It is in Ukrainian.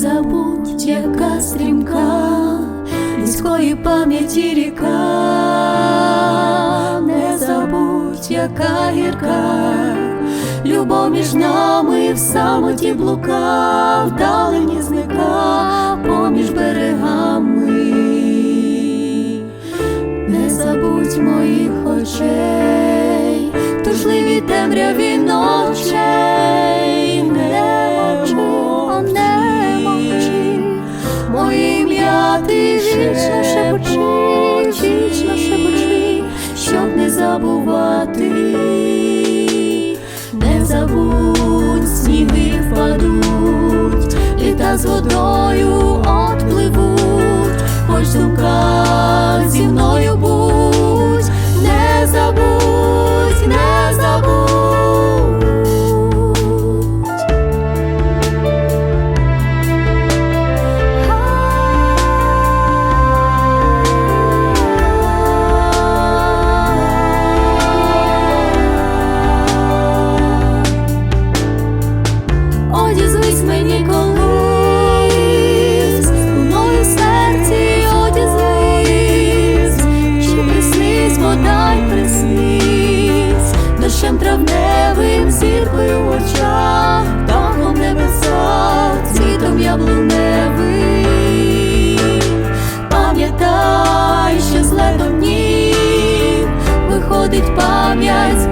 забудь, яка стрімка, людської пам'яті ріка, не забудь, яка гірка, любов між нами в самоті блука, вдалені зника поміж берегами, не забудь моїх очей, тужливі темряві забувати, не забудь, сніги впадуть, літа з водою Одізвись мені колись, луною в серці одізвись, чи приснись, бодай приснись, дощем травневим, зіркою в очах, дахом небеса, цвітом яблуневим. Пам'ятай, що з летом днів виходить пам'ять з